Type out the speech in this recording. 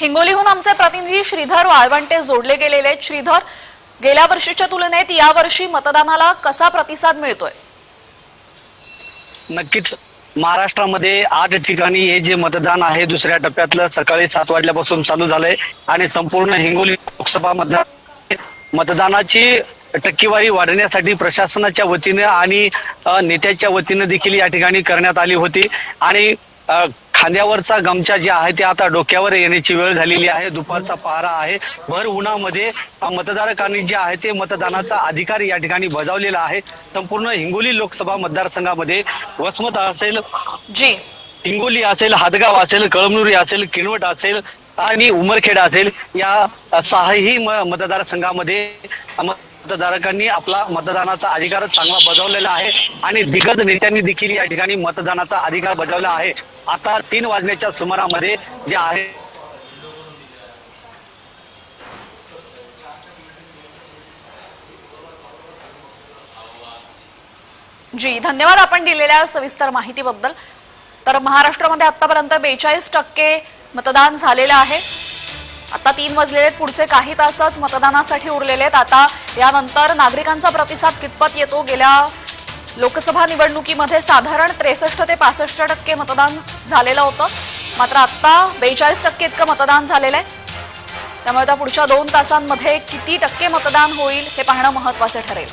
हिंगोलीहून आमचे प्रतिनिधी श्रीधर वाळवंटे जोडले गेलेले आहेत. श्रीधर गेल्या वर्षीच्या तुलनेत यावर्षी मतदानाला कसा प्रतिसाद मिळतोय? नक्कीच. महाराष्ट्रामध्ये आठ ठिकाणी हे जे मतदान आहे दुसऱ्या टप्प्यातलं सकाळी सात वाजल्यापासून चालू झालंय आणि संपूर्ण हिंगोली लोकसभा मतदान मतदानाची टक्केवारी वाढण्यासाठी प्रशासनाच्या वतीने आणि नेत्याच्या वतीने देखील या ठिकाणी करण्यात आली होती. आणि खांद्यावरचा गमछा जे आहे ते आता डोक्यावर येण्याची वेळ झालेली आहे. दुपारचा पहारा आहे. भर उन्हामध्ये अ, मतदारांनी जे आहे ते मतदानाचा अधिकार या ठिकाणी बजावलेला आहे. संपूर्ण हिंगोली लोकसभा मतदारसंघामध्ये वसमत असेल जी. हिंगोली असेल हादगाव असेल कळमनुरी असेल किनवट असेल आणि उमरखेड असेल या सहाही मतदारसंघामध्ये मतदारांनी आपला मतदानाचा अधिकार चांगला बजावलेला आहे आणि दिग्गज नेत्यांनी देखील या ठिकाणी मतदानाचा अधिकार बजावला आहे. आता तीन वाजण्याच्या सुमारामध्ये जे आहे जी धन्यवाद आपण दिलेल्या सविस्तर माहितीबद्दल. तर महाराष्ट्रामध्ये आतापर्यंत बेचाळीस टक्के मतदान झालेलं आहे. आता तीन वाजलेले आहेत. पुढचे काही तासच मतदानासाठी उरलेले आहेत. आता यानंतर नागरिकांचा प्रतिसाद कितपत येतो? गेल्या लोकसभा निवडणुकीमध्ये साधारण त्रेसष्ट ते पासष्ट टक्के मतदान झालेलं होतं. मात्र आत्ता बेचाळीस टक्के इतकं मतदान झालेलं आहे. त्यामुळे आता पुढच्या दोन तासांमध्ये किती टक्के मतदान होईल हे पाहणं महत्त्वाचं ठरेल.